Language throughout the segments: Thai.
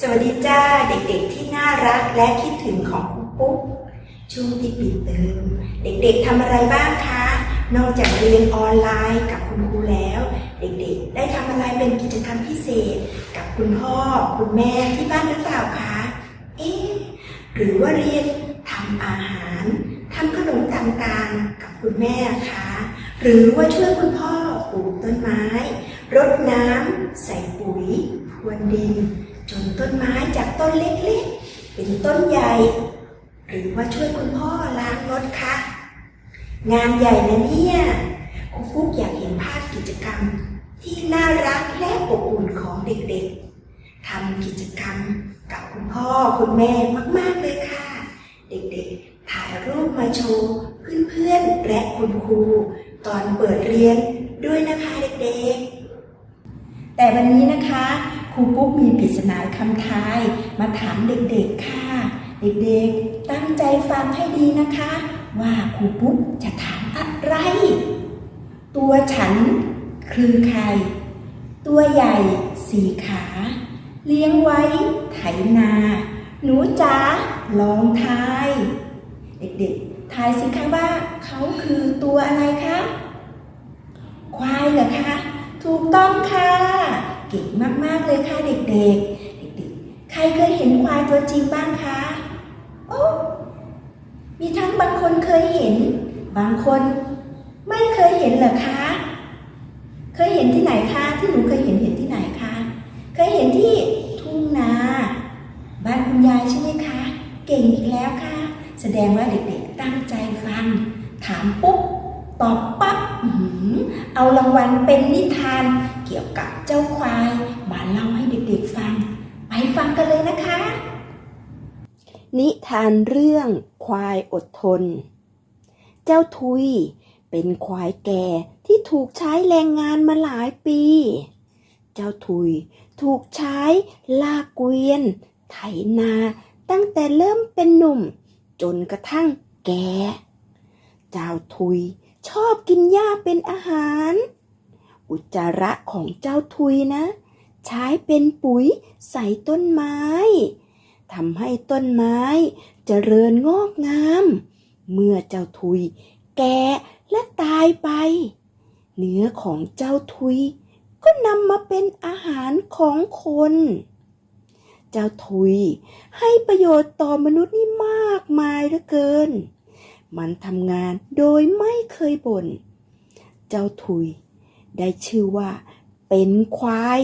สวัสดีจ้าเด็กๆที่น่ารักและคิดถึงของครูปุ๊กช่วงที่ปิดเทอมเด็กๆทำอะไรบ้างคะ นอกจากเรียนออนไลน์กับคุณครูแล้ว เด็กๆ ได้ทำอะไรเป็นกิจกรรมพิเศษ กับคุณพ่อคุณแม่ที่บ้านหรือเปล่าคะเอ๊ะหรือว่าเรียนทำอาหารทำขนมต่างๆกับคุณแม่คะหรือว่าช่วยคุณพ่อปลูกต้นไม้รดน้ำใส่ปุ๋ยพรวนดิน จนต้นไม้จากต้นเล็กๆ เป็นต้นใหญ่ หรือว่าช่วยคุณพ่อล้างรถคะ งานใหญ่นะเนี่ยครูปุ๊กอยากเห็นภาพกิจกรรม ที่น่ารักและอบอุ่นของเด็กๆทำกิจกรรมกับคุณพ่อคุณแม่มากๆเลยค่ะ เด็กๆ ถ่ายรูปมาโชว์เพื่อนๆและคุณครูตอนเปิดเรียนด้วยนะคะเด็กๆ แต่วันนี้นะคะ ครูปุ๊กมีปริศนาคำทายมาถามเด็กๆค่ะ เด็กๆ ตั้งใจฟังให้ดีนะคะ ว่าครูปุ๊กจะถามอะไร ตัวฉันคือใคร ตัวใหญ่สี่ขา เลี้ยงไว้ไถนา หนูจ๋าลองทาย เด็กๆ ทายสิคะว่าเขาคือตัวอะไรคะ ควายเหรอคะ ถูกต้องค่ะ ก่งมากๆเลยค่ะเด็กๆ เด็กๆ ใครเคยเห็นควายตัวจริงบ้างคะโอ้มีทั้งบางคนเคยเห็น บางคนไม่เคยเห็นเหรอคะ เคยเห็นที่ไหนคะ ที่หนูเคยเห็นเห็นที่ไหนคะ เคยเห็นที่ทุ่งนา บ้านคุณยายใช่ไหมคะ เก่งอีกแล้วค่ะ แสดงว่าเด็กๆตั้งใจฟัง ถามปุ๊บตอบ เอารางวัลเป็นนิทานเกี่ยวกับเจ้าควาย มาเล่าให้เด็กๆฟัง ไปฟังกันเลยนะคะ นิทานเรื่องควายอดทน เจ้าทุยเป็นควายแก่ที่ถูกใช้แรงงานมาหลายปี เจ้าทุยถูกใช้ลากเกวียน ไถนาตั้งแต่เริ่มเป็นหนุ่ม จนกระทั่งแก่ เจ้าทุย ชอบกินหญ้าเป็นอาหาร อุจจาระของเจ้าทุยนะ ใช้เป็นปุ๋ยใส่ต้นไม้ทำให้ต้นไม้เจริญงอกงาม เมื่อเจ้าทุย แก่และตายไป เนื้อของเจ้าทุย ก็นำมาเป็นอาหารของคน เจ้าทุยให้ประโยชน์ต่อมนุษย์นี่มากมายเหลือเกิน มันทำงานโดยไม่เคยบ่น เจ้าทุยได้ชื่อว่า เป็นควาย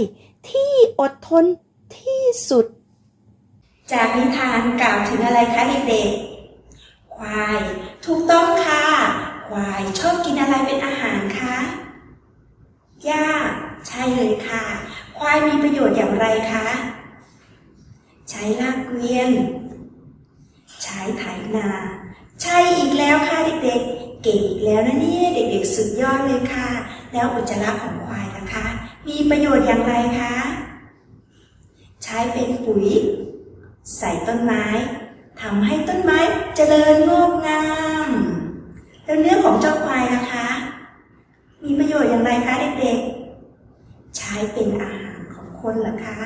ที่อดทนที่สุด จากนิทานกล่าวถึงอะไรคะเด็กๆ ควายถูกต้องค่ะ ควายชอบกินอะไรเป็นอาหารคะหญ้าใช่เลยค่ะ ควายมีประโยชน์อย่างไรคะ ใช้ลากเกวียน ใช้ไถนา ใช่อีกแล้วค่ะเด็กๆ เก่งอีกแล้วนะเนี่ยเด็กๆ สุดยอดเลยค่ะ แล้วอุจจาระของควายนะคะ มีประโยชน์อย่างไรคะ ใช้เป็นปุ๋ย ใส่ต้นไม้ทำให้ต้นไม้เจริญงอกงาม แล้วเนื้อของเจ้าควายนะคะ มีประโยชน์อย่างไรคะเด็กๆ ใช้เป็นอาหาร คนเหรอคะ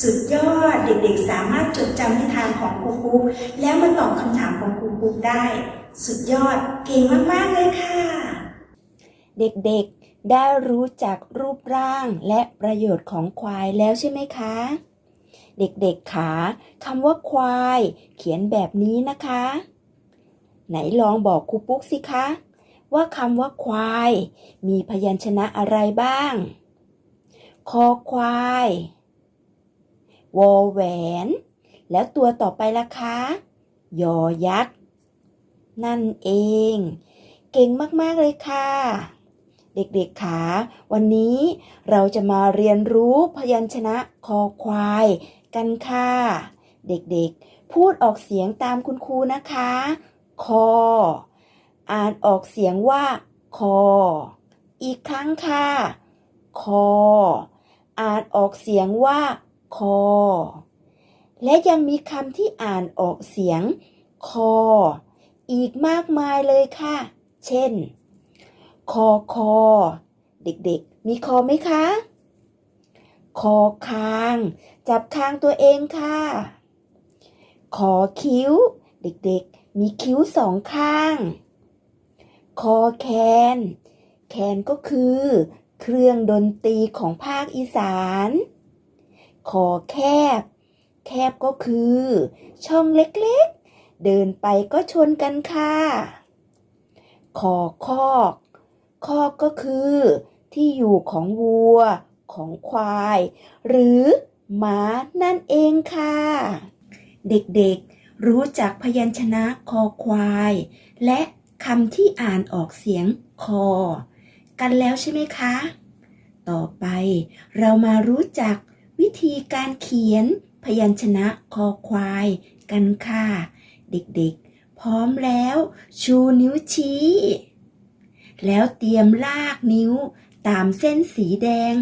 สุดยอดเด็กๆ สามารถจดจำนิทานของครูปุ๊กแล้วมาตอบคำถามของครูปุ๊กได้ สุดยอดเก่งมากๆเลยค่ะ เด็กๆได้รู้จักรูปร่างและประโยชน์ของควายแล้วใช่ไหมคะ เด็กๆขาคำว่าควาย เขียนแบบนี้นะคะ ไหนลองบอกครูปุ๊กสิคะ ว่าคำว่าควาย มีพยัญชนะอะไรบ้าง คอควาย วอแหวน แล้วตัวต่อไปล่ะคะ ยอยักษ์ นั่นเอง เก่งมาก ๆ เลยค่ะ เด็กๆขาวันนี้เราจะมาเรียนรู้พยัญชนะคอควายกันค่ะ เด็กๆ พูดออกเสียงตามคุณครูนะคะ คอ อ่านออกเสียงว่า คอ อีกครั้งค่ะ คอ อ่านออกเสียงว่า คอ และยังมีคำที่อ่านออกเสียง คอ อีกมากมายเลยค่ะ เช่น คอคอ เด็กๆ มีคอไหมคะ คอคาง จับคางตัวเองค่ะขอคิ้ว เด็กๆ มีคิ้วสองข้าง คอแคน แคนก็คือ เครื่องดนตรีของภาคอีสานคอแคบ แคบก็คือ ช่องเล็กๆ เดินไปก็ชนกันค่ะคอคอก คอกก็คือ ที่อยู่ของวัว ของควาย หรือหมานั่นเองค่ะ เด็กๆ รู้จักพยัญชนะคอควาย และคำที่อ่านออกเสียงคอ กันแล้วใช่ไหมคะ ต่อไปเรามารู้จักวิธีการเขียนพยัญชนะคอควายกันค่ะ เด็กๆ พร้อมแล้วชูนิ้วชี้ แล้วเตรียมลากนิ้วตามเส้นสีแดง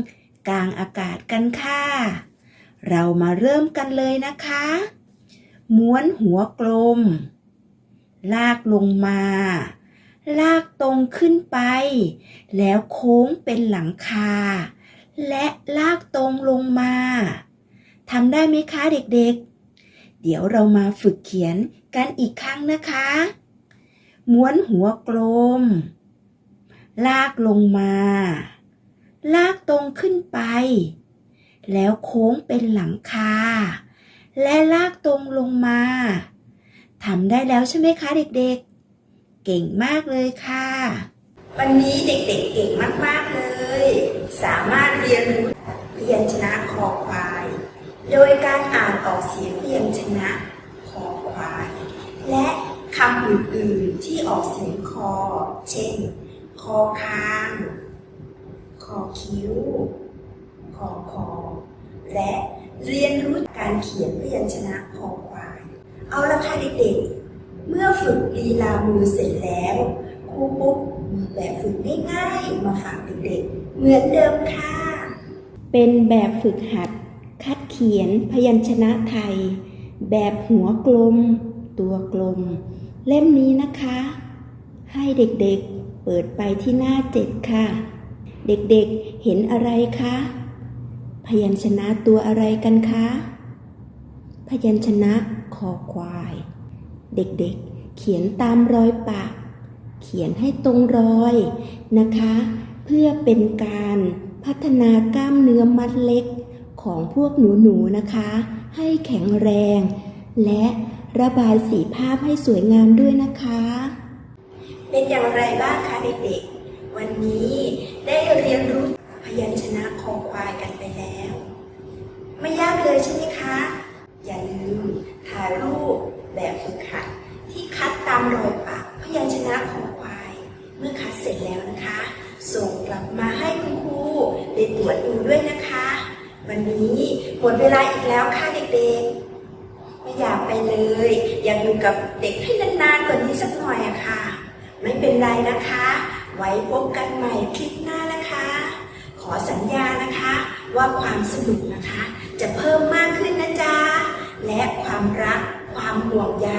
กลางอากาศกันค่ะ เรามาเริ่มกันเลยนะคะ ม้วนหัวกลม ลากลงมา ลากตรงขึ้นไป แล้วโค้งเป็นหลังคา และลากตรงลงมาทำได้ไหมคะเด็กๆเดี๋ยวเรามาฝึกเขียนกันอีกครั้งนะคะ ม้วนหัวกลม ลากลงมา ลากตรงขึ้นไป แล้วโค้งเป็นหลังคา และลากตรงลงมาทำได้แล้วใช่ไหมคะเด็กๆ เก่งมากเลยค่ะ วันนี้เด็กๆเก่งมากๆเลย สามารถเรียนรู้พยัญชนะคอควาย โดยการอ่านออกเสียงพยัญชนะคอควาย และคำอื่นๆที่ออกเสียงคอ เช่น คอคาง คอคิ้ว คอคอ และเรียนรู้การเขียนพยัญชนะคอควาย เอาละค่ะเด็กๆ เมื่อฝึกลีลามือเสร็จแล้วครูปุ๊บมีแบบฝึกง่ายๆมาฝากเด็กๆเหมือนเดิมค่ะ เป็นแบบฝึกหัด คัดเขียนพยัญชนะไทย แบบหัวกลม ตัวกลม เล่มนี้นะคะ ให้เด็กๆเปิดไปที่หน้าเจ็ดค่ะ เด็กๆเห็นอะไรคะพยัญชนะตัวอะไรกันคะ พยัญชนะคอควาย เด็กๆ เขียนตามรอยปาก เขียนให้ตรงรอยนะคะ เพื่อเป็นการพัฒนากล้ามเนื้อมัดเล็กของพวกหนูๆนะคะ ให้แข็งแรง และระบายสีภาพให้สวยงามด้วยนะคะ เป็นอย่างไรบ้างคะเด็กๆ วันนี้ได้เรียนรู้พยัญชนะคอควายกันไปแล้ว ไม่ยากเลยใช่ไหมคะ อย่าลืมถ่ายรูป แบบฝึกหัดที่คัดตามรอยปากพยัญชนะของควาย เมื่อคัดเสร็จแล้วนะคะ ส่งกลับมาให้คุณครูได้ตรวจดูด้วยนะคะ วันนี้หมดเวลาอีกแล้วค่ะเด็กๆไม่อยากไปเลย อยากอยู่กับเด็กให้นานๆกว่านี้สักหน่อยอะค่ะ ไม่เป็นไรนะคะ ไว้พบกันใหม่คลิปหน้านะคะ ขอสัญญานะคะ ว่าความสนุกนะคะ จะเพิ่มมากขึ้นนะจ๊ะและความรัก ความห่วงใย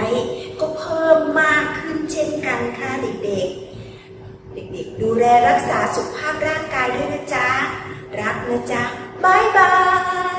ก็เพิ่มมากขึ้นเช่นกันค่ะเด็กๆ เด็กๆ ดูแลรักษาสุขภาพร่างกายด้วยนะจ๊ะ รักนะจ๊ะบายบาย